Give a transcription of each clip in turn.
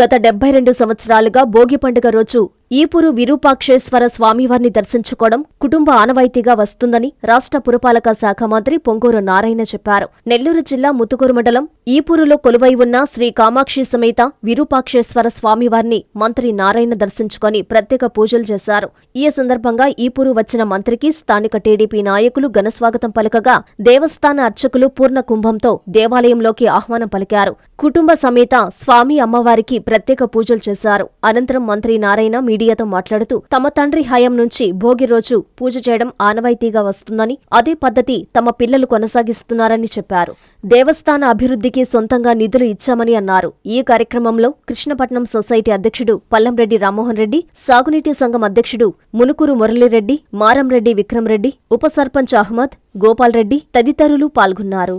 గత డెబ్బై రెండు సంవత్సరాలుగా భోగి పండుగ రోజు ఈపురు విరూపాక్షేశ్వర స్వామివారిని దర్శించుకోవడం కుటుంబ ఆనవాయితీగా వస్తుందని రాష్ట్ర పురపాలక శాఖ మంత్రి పొంగూరు నారాయణ చెప్పారు. నెల్లూరు జిల్లా ముతుకూరు మండలం ఈపూరులో కొలువై ఉన్న శ్రీ కామాక్షి సమేత విరూపాక్షేశ్వర స్వామివారిని మంత్రి నారాయణ దర్శించుకొని ప్రత్యేక పూజలు చేశారు. ఈ సందర్భంగా ఈపూరు వచ్చిన మంత్రికి స్థానిక టీడీపీ నాయకులు ఘనస్వాగతం పలకగా దేవస్థాన అర్చకులు పూర్ణ కుంభంతో దేవాలయంలోకి ఆహ్వానం పలికారు. కుటుంబ సమేత స్వామి అమ్మవారికి ప్రత్యేక పూజలు చేశారు. అనంతరం మంత్రి నారాయణ మీడియాతో మాట్లాడుతూ తమ తండ్రి హయం నుంచి భోగి రోజు పూజ చేయడం ఆనవాయితీగా వస్తుందని అదే పద్ధతి తమ పిల్లలు కొనసాగిస్తున్నారని చెప్పారు. దేవస్థాన అభివృద్ధికి సొంతంగా నిధులు ఇచ్చామని అన్నారు. ఈ కార్యక్రమంలో కృష్ణపట్నం సొసైటీ అధ్యక్షుడు పల్లంరెడ్డి రామ్మోహన్ రెడ్డి సాగునీటి సంఘం అధ్యక్షుడు మునుకూరు మురళీరెడ్డి మారంరెడ్డి విక్రమరెడ్డి ఉప సర్పంచ్ అహ్మద్ గోపాల్ రెడ్డి తదితరులు పాల్గొన్నారు.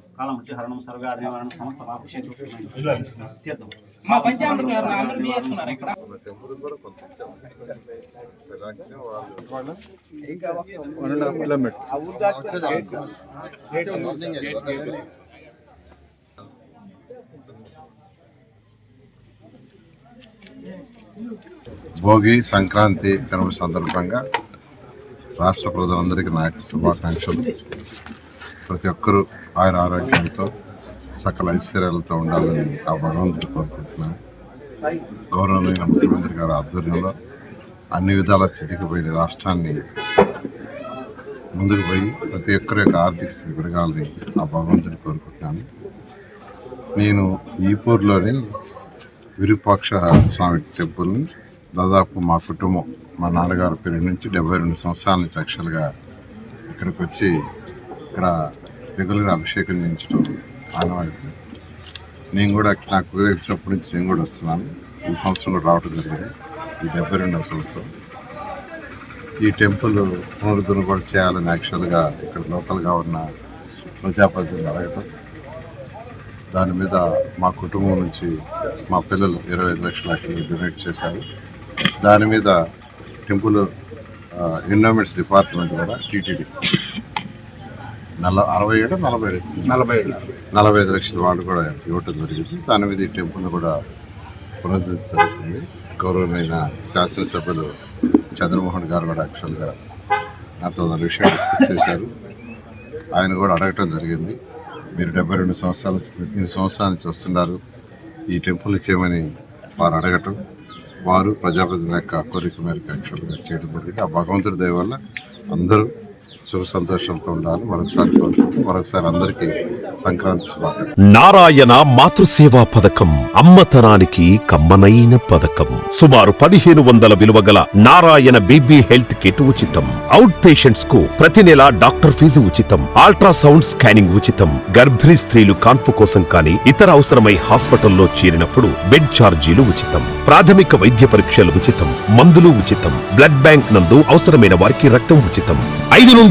కాలం హరణం సర్వాది నివారణం సమస్త పాపక్షేత్రం తీర్థం. మా పంచామృత అందరూ తీసుకున్నారు ఇక్కడ. భోగి సంక్రాంతి కనుమ సందర్భంగా రాష్ట్ర ప్రజలందరికీ నా యొక్క శుభాకాంక్షలు. ప్రతి ఒక్కరూ ఆయన ఆరోగ్యంతో సకల ఐశ్వర్యాలతో ఉండాలని ఆ భగవంతుడు కోరుకుంటున్నాను గౌరవమైన ముఖ్యమంత్రి గారి ఆధ్వర్యంలో అన్ని విధాల స్థితికి పోయిన రాష్ట్రాన్ని ముందుకు పోయి ప్రతి ఒక్కరి యొక్క ఆర్థిక స్థితి పెరగాలని ఆ భగవంతుని కోరుకుంటున్నాను. నేను ఈపూర్లోని విరూపాక్ష స్వామి టెంపుల్ని దాదాపు మా కుటుంబం మా నాన్నగారి పేరు నుంచి డెబ్బై రెండు సంవత్సరాల నుంచి యాక్చువల్గా ఇక్కడికి వచ్చి ఇక్కడ రెగ్యులర్ అభిషేకం చేయించడం ఆనవాయితీ. నేను కూడా నాకు తెలిసినప్పటి నుంచి నేను కూడా వస్తున్నాను. ఈ సంవత్సరం కూడా రావడం జరిగింది. ఈ డెబ్బై రెండవ సంవత్సరం. ఈ టెంపుల్ పునరుద్ధరణ కూడా చేయాలని యాక్చువల్గా ఇక్కడ లోకల్గా ఉన్న ప్రజాప్రతినిధులు అడగటం. దాని మీద మా కుటుంబం నుంచి మా పిల్లలు ఇరవై ఐదు లక్షలకి డొనేట్ చేశారు. దాని మీద టెంపుల్ ఎన్విరాన్మెంట్స్ డిపార్ట్మెంట్ కూడా టీటీడీ నల అరవై ఏడు నలభై ఏడు నలభై నలభై ఐదు లక్షల వాళ్ళు కూడా ఇవ్వటం జరిగింది. దాని మీద ఈ టెంపుల్ కూడా పునరుద్ధరణ జరుగుతుంది గౌరవమైన శాసనసభ్యులు చంద్రమోహన్ గారు కూడా యాక్చువల్గా నాతో దాని విషయం డిస్కస్ చేశారు. ఆయన కూడా అడగటం జరిగింది. మీరు డెబ్బై రెండు సంవత్సరాల ఎనిమిది సంవత్సరాల నుంచి వస్తున్నారు. ఈ టెంపుల్ చేయమని వారు అడగటం వారు ప్రజాప్రతినిధుల యొక్క కోరిక మేరకు యాక్చువల్గా చేయడం జరిగింది. ఆ భగవంతుడి దయ వల్ల అందరూ సుఖ సంతోషంతో ఉండాలి. మరొకసారి కోరుకుంటూ మరొకసారి అందరికీ సంక్రాంతి శుభాకాంక్షలు. నారాయణ మాతృసేవా పథకం అమ్మతనానికి కమ్మనైన పథకం. సుమారు పదిహేను వందల విలువ గల నారాయణ బీబీ హెల్త్ కిట్ ఉచితం. అవుట్ పేషెంట్స్కు ప్రతి నెల డాక్టర్ ఫీజు ఉచితం. అల్ట్రాసౌండ్ స్కానింగ్ ఉచితం. గర్భిణీ స్త్రీలు కాన్పు కోసం కానీ ఇతర అవసరమై హాస్పిటల్లో చేరినప్పుడు బెడ్ ఛార్జీలు ఉచితం. ప్రాథమిక వైద్య పరీక్షలు ఉచితం. మందులు ఉచితం. బ్లడ్ బ్యాంక్ నందు అవసరమైన వారికి రక్తం ఉచితం. ఐదు నుండి